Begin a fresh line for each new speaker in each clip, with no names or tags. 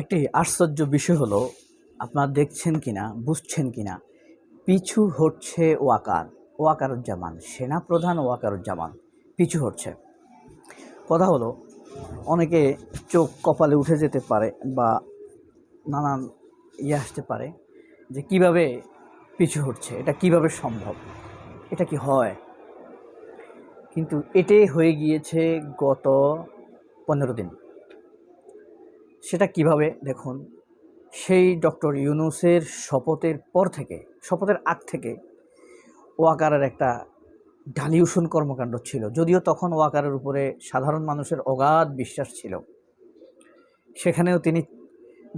একটি আশ্চর্য বিষয় হলো, আপনারা দেখছেন কিনা, বুঝছেন কিনা? পিছু হচ্ছে ওয়াকার, ওয়াকারুজ্জামান, সেনাপ্রধান ওয়াকারুজ্জামান, পিছু হচ্ছে কথা হলো, অনেকে চোখ কপালে উঠে যেতে পারে বা নানান ইয়ে আসতে পারে যে কীভাবে পিছু হচ্ছে এটা কীভাবে সম্ভব, এটা কি হয়? কিন্তু এটাই হয়ে গিয়েছে গত পনেরো দিন। সেটা কীভাবে? দেখুন, সেই ডক্টর ইউনুসের শপথের পর থেকে, শপথের আগ থেকে ওয়াকারের একটা ডালিউশন কর্মকাণ্ড ছিল। যদিও তখন ওয়াকারের উপরে সাধারণ মানুষের অগাধ বিশ্বাস ছিল। সেখানেও তিনি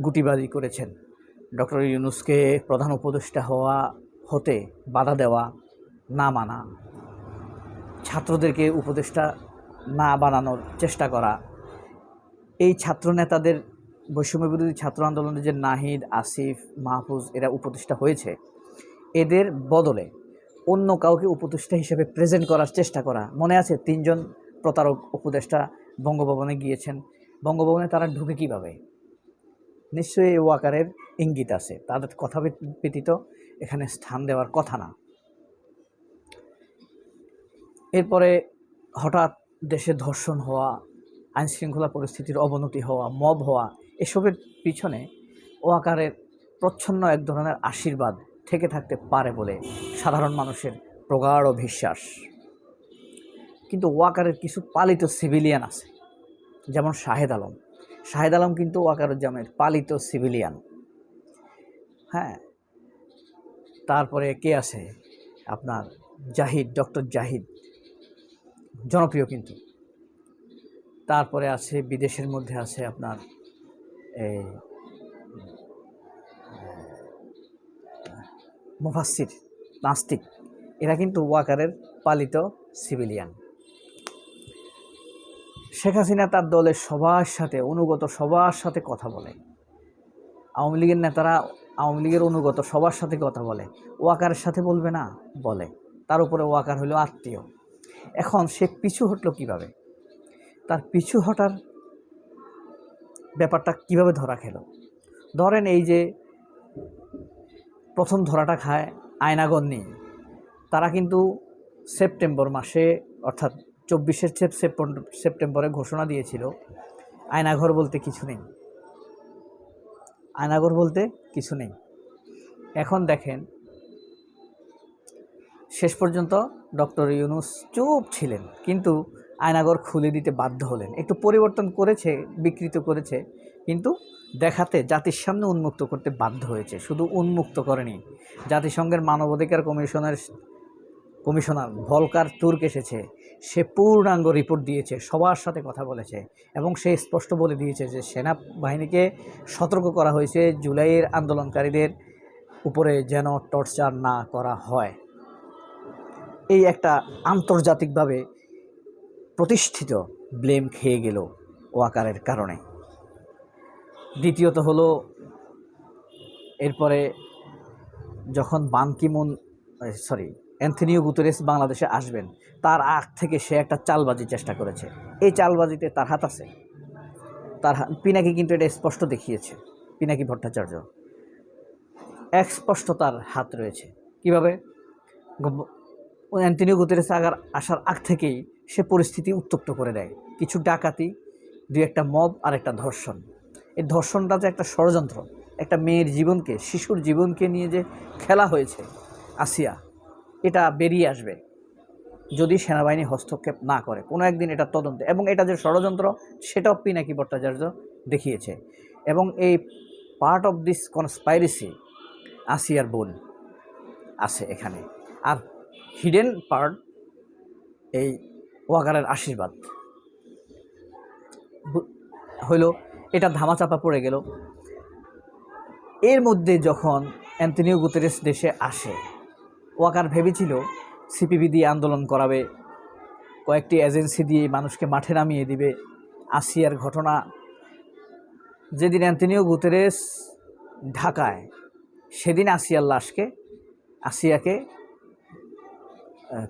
গুটিবাজি করেছেন। ডক্টর ইউনুসকে প্রধান উপদেষ্টা হওয়া, হতে বাধা দেওয়া না মানা, ছাত্রদেরকে উপদেষ্টা না বানানোর চেষ্টা করা, এই ছাত্র নেতাদের বৈষম্য বিরোধী ছাত্র আন্দোলনে যে নাহিদ, আসিফ, মাহফুজ, এরা উপদেষ্টা হয়েছে, এদের বদলে অন্য কাউকে উপদেষ্টা হিসেবে প্রেজেন্ট করার চেষ্টা করা। মনে আছে তিনজন প্রতারক উপদেষ্টা বঙ্গভবনে গিয়েছেন। বঙ্গভবনে তারা ঢুকে কীভাবে? নিশ্চয়ই এই ওয়াকারের ইঙ্গিত আছে। তাদের কথা ব্যতীত এখানে স্থান দেওয়ার কথা না। এরপরে হঠাৎ দেশে ধর্ষণ হওয়া, আইনশৃঙ্খলা পরিস্থিতির অবনতি হওয়া, মব হওয়া এসবের পিছনে ওয়াকারের প্রচ্ছন্ন এক ধরনের আশীর্বাদ থেকে থাকতে পারে বলে সাধারণ মানুষের প্রগাঢ় বিশ্বাস। কিন্তু ওয়াকারের কিছু পালিত সিভিলিয়ান আছে, যেমন শাহেদ আলম। শাহেদ আলম কিন্তু ওয়াকারুজ্জামের পালিত সিভিলিয়ান। হ্যাঁ তারপরে কে আছে? আপনার জাহিদ, ডক্টর জাহিদ, জনপ্রিয় কিন্তু। তারপরে আছে, বিদেশের মধ্যে আছে আপনার এই মুফাসির নাস্তিক, এরা কিন্তু ওয়াকারের পালিত সিভিলিয়ান। শেখ হাসিনা তার দলের সবার সাথে, অনুগত সবার সাথে কথা বলে। আওয়ামী লীগের নেতারা আওয়ামী লীগের অনুগত সবার সাথে কথা বলে। ওয়াকারের সাথে বলবে না, বলে। তার উপরে ওয়াকার হলো আত্মীয়। এখন সে পিছু হটলো কীভাবে? তার পিছু হটার ব্যাপারটা কীভাবে ধরা খেলো? ধরেন এই যে প্রথম ধরাটা খায় আয়নাগর নিয়ে। তারা কিন্তু সেপ্টেম্বর মাসে, অর্থাৎ চব্বিশের সেপ্টেম্বরে ঘোষণা দিয়েছিল, আয়নাঘর বলতে কিছু নেই। আয়নাঘর বলতে কিছু নেই। এখন দেখেন, শেষ পর্যন্ত ডক্টর ইউনুস চুপ ছিলেন, কিন্তু আয়নাগর খুলে দিতে বাধ্য হলেন। একটু পরিবর্তন করেছে, বিকৃত করেছে, কিন্তু দেখাতে জাতির সামনে উন্মুক্ত করতে বাধ্য হয়েছে। শুধু উন্মুক্ত করেনি, জাতিসংঘের মানবাধিকার কমিশনের কমিশনার ভলকার তুর্ক এসেছে, সে পূর্ণাঙ্গ রিপোর্ট দিয়েছে, সবার সাথে কথা বলেছে, এবং সে স্পষ্ট বলে দিয়েছে যে সেনাবাহিনীকে সতর্ক করা হয়েছে, জুলাইয়ের আন্দোলনকারীদের উপরে যেন টর্চার না করা হয়। এই একটা আন্তর্জাতিকভাবে প্রতিষ্ঠিত ব্লেম খেয়ে গেল ওয়াকারের কারণে। দ্বিতীয়ত হলো, এরপরে যখন বানকিমুন সরি অ্যান্থনিও গুতরেস বাংলাদেশে আসবেন, তার আগ থেকে সে একটা চালবাজির চেষ্টা করেছে। এই চালবাজিতে তার হাত আছে। তার পিনাকি কিন্তু এটা স্পষ্ট দেখিয়েছে, পিনাকি ভট্টাচার্য। এক স্পষ্ট তার হাত রয়েছে। কীভাবে? অ্যান্টনিও গুতেরেস আগার, আসার আগ থেকেই সে পরিস্থিতি উত্তপ্ত করে দেয়। কিছু ডাকাতি, দুই একটা মব আর একটা ধর্ষণ। এই ধর্ষণটা যে একটা ষড়যন্ত্র, একটা মেয়ের জীবনকে, শিশুর জীবনকে নিয়ে যে খেলা হয়েছে, আসিয়া, এটা বেরিয়ে আসবে যদি সেনাবাহিনী হস্তক্ষেপ না করে। কোনো একদিন এটা তদন্ত, এবং এটা যে ষড়যন্ত্র সেটাও পিনাকি ভট্টাচার্য দেখিয়েছে। এবং এই পার্ট অফ দিস কনস্পাইরেসি আসিয়ার বোন আছে এখানে। আর হিডেন পার্ট এই ওয়াগারের আশীর্বাদ। হইল, এটা ধামাচাপা পড়ে গেল। এর মধ্যে যখন অ্যান্টনিও গুতেরেস দেশে আসে ওয়াকার ভেবেছিল, সিপিবি দিয়ে আন্দোলন করাবে, কয়েকটি এজেন্সি দিয়ে মানুষকে মাঠে নামিয়ে দিবে। আসিয়ার ঘটনা, যেদিন অ্যান্টনিও গুতেরেস ঢাকায়, সেদিন আসিয়ার লাশকে, আসিয়াকে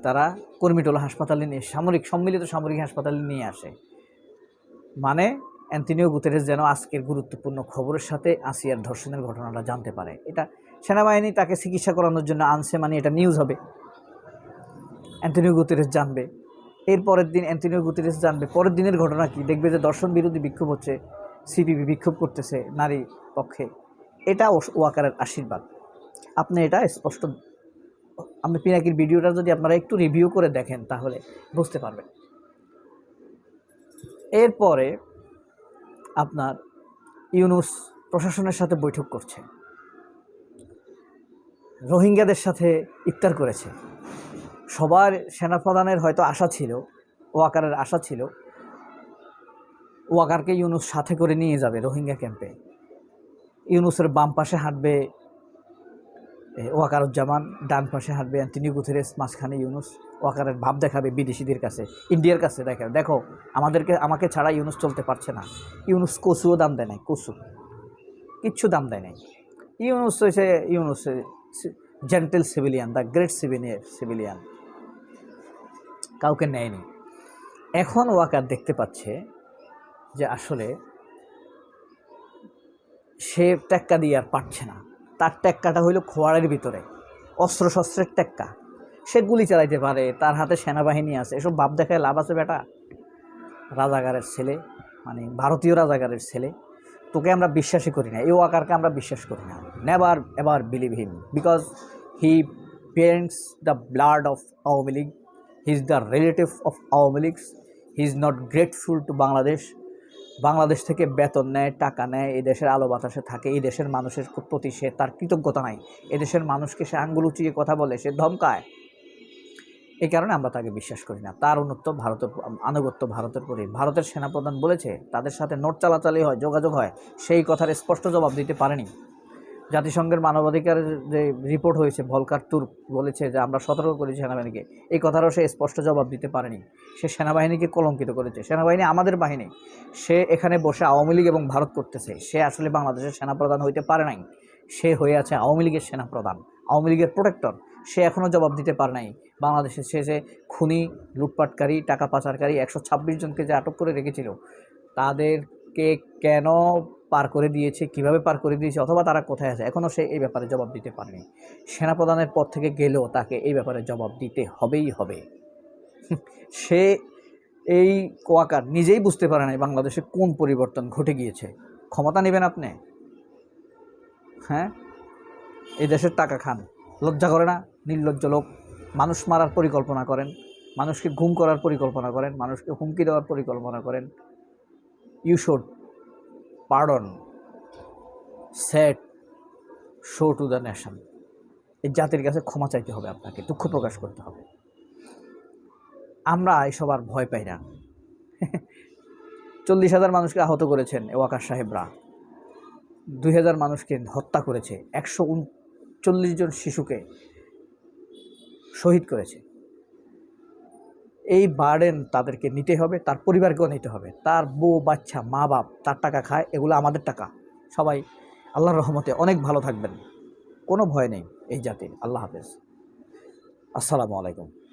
তারা কর্মীটোলা হাসপাতালে নিয়ে, সামরিক, সম্মিলিত সামরিক হাসপাতালে নিয়ে আসে। মানে অ্যান্টনিও গুতেরেস যেন আজকের গুরুত্বপূর্ণ খবরের সাথে আসিয়ার ধর্ষণের ঘটনাটা জানতে পারে। এটা সেনাবাহিনী তাকে চিকিৎসা করানোর জন্য আনছে মানে এটা নিউজ হবে। অ্যান্টনিও গুতেরেস জানবে। এর পরের দিন অ্যান্টনিও গুতেরেস জানবে, পরের দিনের ঘটনা কি? দেখবে যে দর্শন বিরোধী বিক্ষোভ হচ্ছে, সিপিবি বিক্ষোভ করতেছে নারী পক্ষে। এটা ওয়াকারের আশীর্বাদ। আপনি এটা স্পষ্ট আপনি পিনাকির ভিডিওটা যদি আপনারা একটু রিভিউ করে দেখেন তাহলে বুঝতে পারবেন। এরপরে আপনার ইউনুস প্রশাসনের সাথে বৈঠক করছে। রোহিঙ্গাদের সাথে ইফতার করেছে। সবার সেনাপ্রধানের হয়তো আশা ছিল, ওয়াকারের আশা ছিল, ওয়াকারকে ইউনুস সাথে করে নিয়ে যাবে রোহিঙ্গা ক্যাম্পে। ইউনুসের বাম পাশে হাঁটবে ওয়াকারুজ্জামান ডান পাশে হাঁটবে অ্যান্টনি গুথেরেস মাঝখানে ইউনুস। ওয়াকারের ভাব দেখাবে বিদেশিদের কাছে, ইন্ডিয়ার কাছে দেখে দেখো, আমাদেরকে, আমাকে ছাড়া ইউনুস চলতে পারছে না। ইউনুস কচুও দাম দেয় নাই, কচু। কিচ্ছু দাম দেয় নাই। ইউনুস হয়েছে Yunus gentle civilian the great civilian civilian কাউকে নেয়নি এখন ওয়াকার দেখতে পাচ্ছে যে আসলে সে টেক্কা দিয়ে আর পারছে না। তার টেক্কাটা হইল খোয়ারের ভিতরে। অস্ত্র শস্ত্রের টেক্কা। সে গুলি চালাইতে পারে, তার হাতে সেনাবাহিনী আছে। এসব ভাব দেখায় লাভ আছে বেটা। রাজাগারের ছেলে মানে ভারতীয় রাজাগারের ছেলে। তোকে আমরা বিশ্বাসই করি না। এই ওয়াকারকে আমরা বিশ্বাস করি না। Never ever believe him because he parents the blood of Awami League he is the relative of Awami League's he is not grateful to Bangladesh Bangladesh থেকে বেতন নেয়, টাকা নেয় এদেশের দেশের আলো বাতাসে থাকে, এই দেশের মানুষের প্রতি সে তার কৃতজ্ঞতা নাই। এদেশের মানুষকে সে আঙ্গুল উঁচিয়ে কথা বলে, সে ধমকায়। এই কারণে আমরা তাকে বিশ্বাস করি না। তার অনুত্ব ভারতের আনুগত্য ভারতের প্রতি। ভারতের সেনাপ্রধান বলেছে, তাদের সাথে নোট চালাচালি হয়, যোগাযোগ হয়। সেই কথার স্পষ্ট জবাব দিতে পারেনি। জাতিসংঘের মানবাধিকারের যে রিপোর্ট হয়েছে, ভলকার তুর বলেছে যে আমরা সতর্ক করেছি সেনাবাহিনীকে। এই কথারও সে স্পষ্ট জবাব দিতে পারেনি। সে সেনাবাহিনীকে কলঙ্কিত করেছে। সেনাবাহিনী আমাদের বাহিনী। সে এখানে বসে আওয়ামী লীগ এবং ভারত করতেছে। সে আসলে বাংলাদেশের সেনাপ্রধান হইতে পারে নাই। সে হয়ে আছে আওয়ামী লীগের সেনাপ্রধান, আওয়ামী লীগের প্রোটেক্টর সে এখনও জবাব দিতে পারে নাই। বাংলাদেশে সে যে খুনি, লুটপাটকারী, টাকা পাচারকারী একশো ছাব্বিশ জনকে যে আটক করে রেখেছিল, তাদেরকে কেন পার করে দিয়েছে, কীভাবে পার করে দিয়েছে অথবা তারা কোথায় আছে? এখনও সে এই ব্যাপারে জবাব দিতে পারেনি। সেনাপ্রধানের পদ থেকে গেলেও তাকে এই ব্যাপারে জবাব দিতে হবেই হবে। সে এই কোয়াকার নিজেই বুঝতে পারে নাই বাংলাদেশে কোন পরিবর্তন ঘটে গিয়েছে। ক্ষমতা নেবেন আপনি? হ্যাঁ? এই দেশের টাকা খান। লজ্জা করে না? নির্লজ্জ লোক। মানুষ মারার পরিকল্পনা করেন। মানুষকে গুম করার পরিকল্পনা করেন। মানুষকে হুমকি দেওয়ার পরিকল্পনা করেন। You should pardon set show to the nation এই জাতির কাছে ক্ষমা চাইতে হবে আপনাকে, দুঃখ প্রকাশ করতে হবে। আমরা এসব আর ভয় পাই না। চল্লিশ হাজার মানুষকে আহত করেছেন ওয়াকার সাহেবরা। দুই হাজার মানুষকে হত্যা করেছে। একশো উনচল্লিশ জন শিশুকে শহীদ করেছে। এই বার্ডেন তাদেরকে নিতে হবে, তার পরিবারকেও নিতে হবে। তার বউ, বাচ্চা, মা, বাপ, তার টাকা খায়, এগুলো আমাদের টাকা। সবাই আল্লাহর রহমতে অনেক ভালো থাকবেন। কোনো ভয় নেই এই জাতির। আল্লাহ হাফেজ। আসসালামু আলাইকুম।